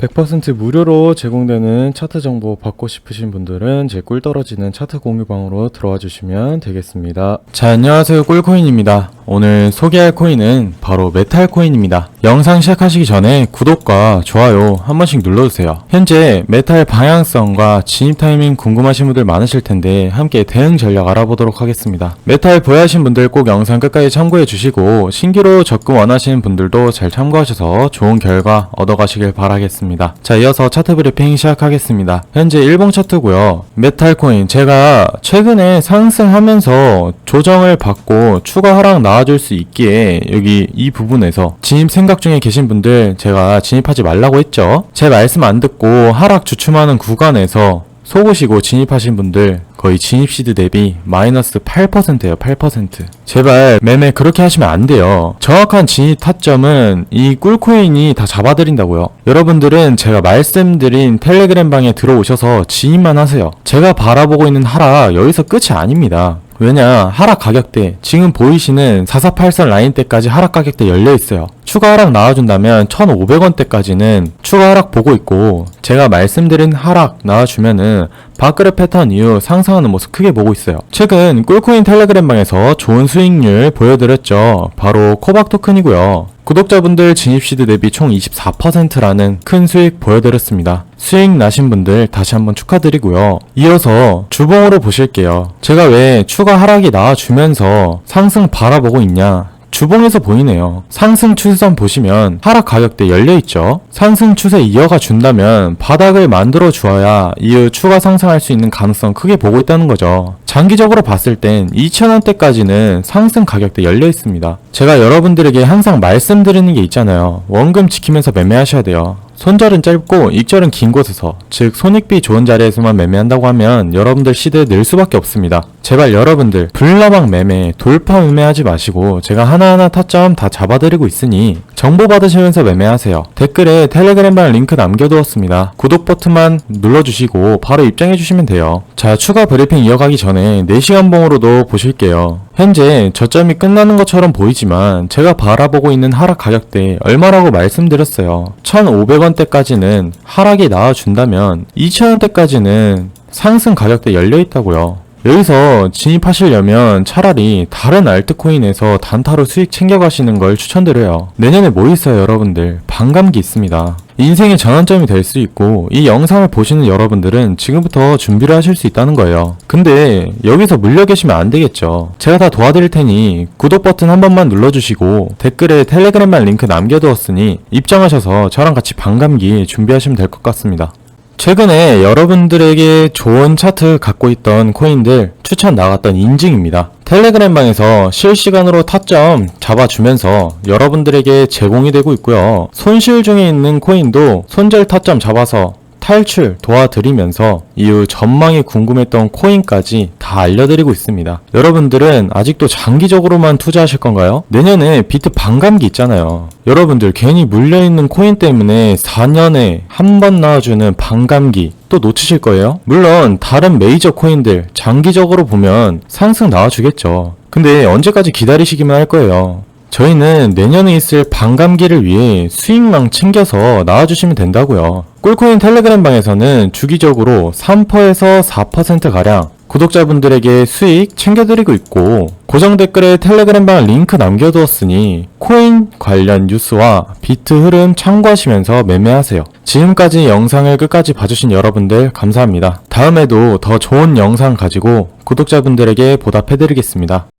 100% 무료로 제공되는 차트 정보 받고 싶으신 분들은 제 꿀 떨어지는 차트 공유방으로 들어와 주시면 되겠습니다. 자, 안녕하세요. 꿀코인입니다. 오늘 소개할 코인은 바로 메탈 코인입니다. 영상 시작하시기 전에 구독과 좋아요 한 번씩 눌러주세요. 현재 메탈 방향성과 진입 타이밍 궁금하신 분들 많으실 텐데 함께 대응 전략 알아보도록 하겠습니다. 메탈 보유하신 분들 꼭 영상 끝까지 참고해 주시고 신규로 접근 원하시는 분들도 잘 참고하셔서 좋은 결과 얻어가시길 바라겠습니다. 자, 이어서 차트 브리핑 시작하겠습니다. 현재 일봉 차트고요. 메탈 코인 제가 최근에 상승하면서 조정을 받고 추가 하락 나 와줄 수 있기에 여기 이 부분에서 진입 생각 중에 계신 분들 제가 진입하지 말라고 했죠. 제 말씀 안 듣고 하락 주춤하는 구간에서 속으시고 진입하신 분들 거의 진입 시드 대비 마이너스 8%예요, 8%. 제발 매매 그렇게 하시면 안 돼요. 정확한 진입 타점은 이 꿀코인이 다 잡아드린다고요. 여러분들은 제가 말씀드린 텔레그램 방에 들어오셔서 진입만 하세요. 제가 바라보고 있는 하락 여기서 끝이 아닙니다. 왜냐 하락 가격대 지금 보이시는 4483 라인대까지 하락 가격대 열려 있어요. 추가 하락 나와준다면 1,500원대까지는 추가 하락 보고 있고 제가 말씀드린 하락 나와주면은 밥그릇 패턴 이후 상승하는 모습 크게 보고 있어요. 최근 꿀코인 텔레그램 방에서 좋은 수익률 보여드렸죠. 바로 코박 토큰이고요. 구독자분들 진입시드 대비 총 24%라는 큰 수익 보여드렸습니다. 수익 나신 분들 다시 한번 축하드리고요. 이어서 주봉으로 보실게요. 제가 왜 추가 하락이 나와주면서 상승 바라보고 있냐? 주봉에서 보이네요. 상승 추세선 보시면 하락 가격대 열려 있죠. 상승 추세 이어가 준다면 바닥을 만들어 주어야 이후 추가 상승할 수 있는 가능성 크게 보고 있다는 거죠. 장기적으로 봤을 땐 2,000원대까지는 상승 가격대 열려 있습니다. 제가 여러분들에게 항상 말씀드리는 게 있잖아요. 원금 지키면서 매매하셔야 돼요. 손절은 짧고 익절은 긴 곳에서 즉 손익비 좋은 자리에서만 매매한다고 하면 여러분들 시대에 늘 수밖에 없습니다. 제발 여러분들 불나방 매매 돌파 매매하지 마시고 제가 하나하나 타점 다 잡아드리고 있으니 정보 받으시면서 매매하세요. 댓글에 텔레그램방 링크 남겨두었습니다. 구독 버튼만 눌러주시고 바로 입장해주시면 돼요. 자 추가 브리핑 이어가기 전에 4시간 봉으로도 보실게요. 현재 저점이 끝나는 것처럼 보이지만 제가 바라보고 있는 하락 가격대 얼마라고 말씀드렸어요. 1,500원대까지는 하락이 나와준다면 2,000원대까지는 상승 가격대 열려 있다고요. 여기서 진입하시려면 차라리 다른 알트코인에서 단타로 수익 챙겨가시는 걸 추천드려요. 내년에 뭐 있어요, 여러분들? 반감기 있습니다. 인생의 전환점이 될 수 있고 이 영상을 보시는 여러분들은 지금부터 준비를 하실 수 있다는 거예요. 근데 여기서 물려 계시면 안 되겠죠. 제가 다 도와드릴 테니 구독 버튼 한 번만 눌러주시고 댓글에 텔레그램만 링크 남겨두었으니 입장하셔서 저랑 같이 반감기 준비하시면 될 것 같습니다. 최근에 여러분들에게 좋은 차트 갖고 있던 코인들 추천 나갔던 인증입니다. 텔레그램 방에서 실시간으로 타점 잡아주면서 여러분들에게 제공이 되고 있고요. 손실 중에 있는 코인도 손절 타점 잡아서 탈출 도와드리면서 이후 전망이 궁금했던 코인까지 다 알려드리고 있습니다. 여러분들은 아직도 장기적으로만 투자하실 건가요? 내년에 비트 반감기 있잖아요. 여러분들 괜히 물려있는 코인 때문에 4년에 한 번 나와주는 반감기 또 놓치실 거예요? 물론 다른 메이저 코인들 장기적으로 보면 상승 나와주겠죠. 근데 언제까지 기다리시기만 할 거예요. 저희는 내년에 있을 반감기를 위해 수익망 챙겨서 나와주시면 된다고요. 꿀코인 텔레그램 방에서는 주기적으로 3%에서 4%가량 구독자분들에게 수익 챙겨드리고 있고 고정 댓글에 텔레그램 방 링크 남겨두었으니 코인 관련 뉴스와 비트 흐름 참고하시면서 매매하세요. 지금까지 영상을 끝까지 봐주신 여러분들 감사합니다. 다음에도 더 좋은 영상 가지고 구독자분들에게 보답해드리겠습니다.